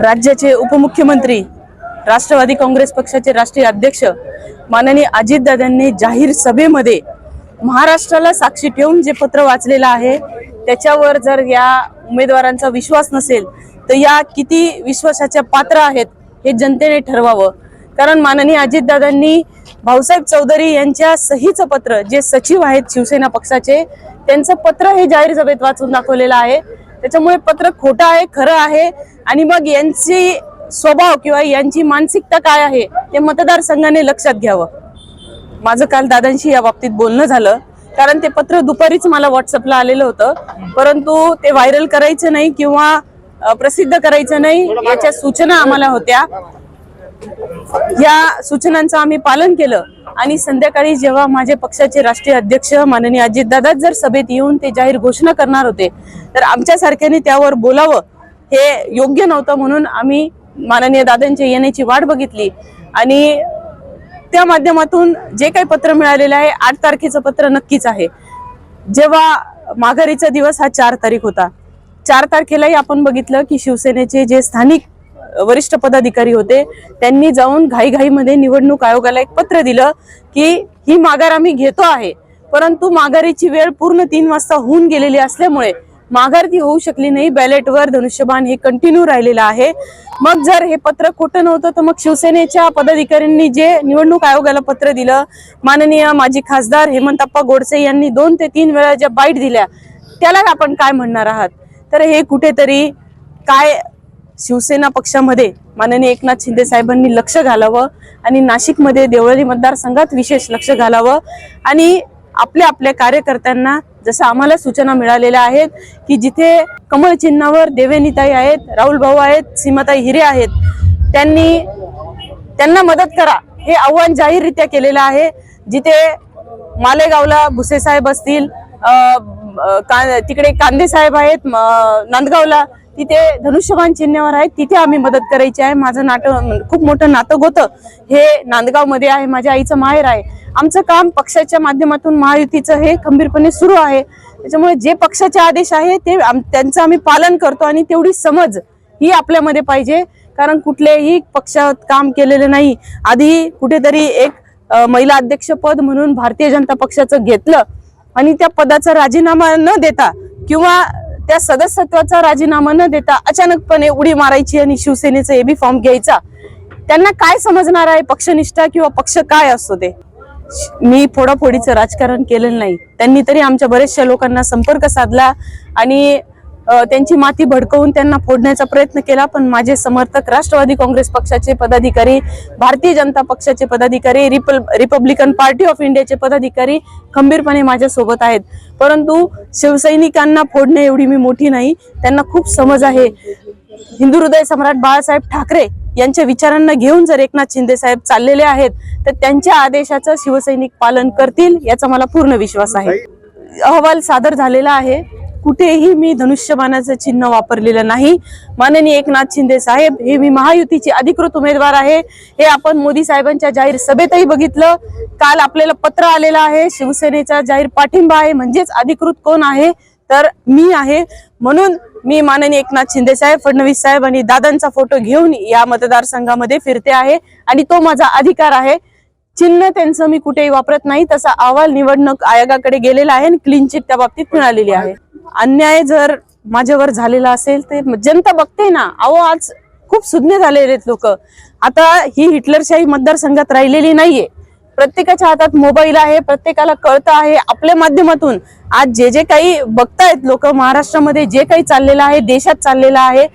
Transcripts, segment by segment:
राज्याचे उपमुख्यमंत्री राष्ट्रवादी काँग्रेस पक्षाचे राष्ट्रीय अध्यक्ष माननीय अजितदादांनी जाहीर सभेमध्ये महाराष्ट्राला साक्षी ठेवून जे पत्र वाचलेलं आहे त्याच्यावर जर या उमेदवारांचा विश्वास नसेल तर या किती विश्वासाच्या पात्र आहेत हे जनतेने ठरवावं. कारण माननीय अजितदादांनी भाऊसाहेब चौधरी यांच्या सहीचं पत्र जे सचिव आहेत शिवसेना पक्षाचे त्यांचं पत्र हे जाहीर सभेत वाचून दाखवलेलं आहे. त्याच्यामुळे पत्र खोटं आहे खरं आहे. आणि मग यांची स्वभाव किंवा यांची मानसिकता काय आहे ते मतदारसंघाने लक्षात घ्यावं. माझं काल दादांशी या बाबतीत बोलणं झालं. कारण ते पत्र दुपारीच मला व्हॉट्सअपला आलेलं होतं. परंतु ते व्हायरल करायचं नाही किंवा प्रसिद्ध करायचं नाही याच्या सूचना आम्हाला होत्या. या सूचनांचं आम्ही पालन केलं. आणि संध्याकाळी जेव्हा माझे पक्षाचे राष्ट्रीय अध्यक्ष माननीय अजितदादा जर सभेत येऊन ते जाहीर घोषणा करणार होते तर आमच्यासारख्याने त्यावर बोलावं हे योग्य नव्हतं म्हणून आम्ही माननीय दादांच्या येण्याची वाट बघितली. आणि त्या माध्यमातून जे काही पत्र मिळालेलं आहे आठ तारखेचं पत्र नक्कीच आहे. जेव्हा माघारीचा दिवस हा चार तारीख होता चार तारखेलाही आपण बघितलं की शिवसेनेचे जे स्थानिक वरिष्ठ पदाधिकारी होते. त्यांनी जाऊन घाईघाईमध्ये निवडणूक आयोगाला एक पत्र दिलं की ही माघार आम्ही घेतो आहे. परंतु माघारीची वेळ पूर्ण तीन वाजता होऊन गेलेली असल्यामुळे माघार ती होऊ शकली नाही. बॅलेटवर धनुष्यबाण हे कंटिन्यू राहिलेलं आहे. मग जर हे पत्र खोटं नव्हतं तर मग शिवसेनेच्या पदाधिकाऱ्यांनी जे निवडणूक आयोगाला पत्र दिलं माननीय माजी खासदार हेमंतप्पा गोडसे यांनी दोन ते तीन वेळा ज्या बाईट दिल्या त्याला आपण काय म्हणणार आहात? तर हे कुठेतरी काय शिवसेना पक्षामध्ये माननीय एकनाथ शिंदे साहेबांनी लक्ष घालावं आणि नाशिकमध्ये देवळाली मतदारसंघात विशेष लक्ष घालावं. आणि आपल्या आपल्या कार्यकर्त्यांना जसं आम्हाला सूचना मिळालेल्या आहेत की जिथे कमळ चिन्हावर देवेनीताई आहेत राहुल भाऊ आहेत सीमाताई हिरे आहेत त्यांनी त्यांना मदत करा हे आव्हान जाहीररित्या केलेलं आहे. जिथे मालेगावला भुसेसाहेब असतील का- तिकडे कांदे साहेब आहेत नांदगावला तिथे धनुष्यबाण चिन्हावर आहेत तिथे आम्ही मदत करायची आहे. माझं नाटक खूप मोठं नाटक होतं. हे नांदगावमध्ये आहे माझ्या आईचं माहेर आहे. आमचं काम पक्षाच्या माध्यमातून महायुतीचं हे खंबीरपणे सुरू आहे. त्याच्यामुळे जे पक्षाचे आदेश आहे ते आम- त्यांचं आम्ही पालन करतो आणि तेवढी समज ही आपल्यामध्ये पाहिजे. कारण कुठल्याही पक्षात काम केलेलं नाही. आधी कुठेतरी एक महिला अध्यक्षपद म्हणून भारतीय जनता पक्षाचं घेतलं आणि त्या पदाचा राजीनामा न देता किंवा त्या सदस्यत्वाचा राजीनामा न देता अचानकपणे उडी मारायची आणि शिवसेनेचा एबी फॉर्म घ्यायचा. त्यांना काय समजणार आहे? पक्षनिष्ठा किंवा पक्ष काय असतो ते? मी फोडाफोडीचं राजकारण केलेलं नाही. त्यांनी तरी आमच्या बऱ्याचशा लोकांना संपर्क साधला आणि त्यांची माती भडकवून त्यांना फोडण्याचा प्रयत्न केला पण माझे समर्थक राष्ट्रवादी काँग्रेस पक्षाचे पदाधिकारी भारतीय जनता पक्षाचे पदाधिकारी रिपल रिपब्लिकन पार्टी ऑफ इंडियाचे पदाधिकारी खंबीरपणे माझ्या सोबत आहेत. परंतु शिवसैनिकांना फोडणे एवढी मी मोठी नाही त्यांना खूप समज आहे. हिंदू हृदय सम्राट बाळासाहेब ठाकरे यांच्या विचारांना घेऊन जर एकनाथ शिंदे साहेब चाललेले आहेत तर त्यांच्या आदेशाचं शिवसैनिक पालन करतील याचा मला पूर्ण विश्वास आहे. अहवाल सादर झालेला आहे. कुठेही मी धनुष्यबाणाचं चिन्ह वापरलेलं नाही. माननीय एकनाथ शिंदे साहेब हे मी महायुतीचे अधिकृत उमेदवार आहे. हे आपण मोदी साहेबांच्या जाहीर सभेतही बघितलं. काल आपल्याला पत्र आलेलं आहे शिवसेनेचा जाहीर पाठिंबा आहे म्हणजेच अधिकृत कोण आहे? तर मी आहे. म्हणून मी माननीय एकनाथ शिंदे साहेब फडणवीस साहेब आणि दादांचा फोटो घेऊन या मतदारसंघामध्ये फिरते आहे आणि तो माझा अधिकार आहे. चिन्ह त्यांचं मी कुठेही वापरत नाही तसा अहवाल निवडणूक आयोगाकडे गेलेला आहे आणि क्लीन चिट त्या बाबतीत मिळालेली आहे. अन्याय जर माझ्यावर झालेला असेल ते जनता बघते ना. अहो आज खूप सुज्ञ झालेले आहेत लोक. आता ही हिटलरशाही मतदारसंघात राहिलेली नाहीये. प्रत्येकाच्या हातात मोबाईल आहे प्रत्येकाला कळतं आहे आपल्या माध्यमातून. आज जे जे काही बघतायत लोक महाराष्ट्रामध्ये जे काही चाललेलं आहे देशात चाललेलं आहे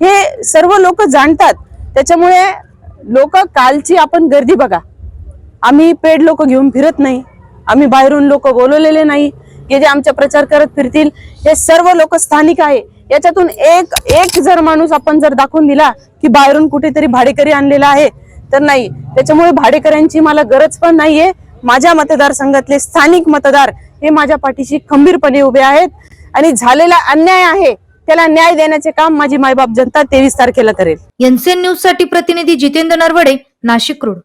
हे सर्व लोक जाणतात. त्याच्यामुळे लोक कालची आपण गर्दी बघा. आम्ही पेड लोक घेऊन फिरत नाही. आम्ही बाहेरून लोक बोलवलेले नाही. हे जे आमचा प्रचार करत फिरतील हे सर्व लोक स्थानिक आहे. याच्यातून एक एक जर माणूस आपण जर दाखवून दिला की बाहेरून कुठेतरी भाडेकरी आणलेला आहे तर नाही. त्याच्यामुळे भाडेकऱ्यांची मला गरज पण नाहीये. माझ्या मतदारसंघातले स्थानिक मतदार हे माझ्या पाठीशी खंबीरपणे उभे आहेत. आणि झालेला अन्याय आहे त्याला न्याय देण्याचे काम माझी मायबाप जनता तेवीस तारखेला करेल. एनसीएन न्यूजसाठी प्रतिनिधी जितेंद्र नरवडे नाशिक रोड.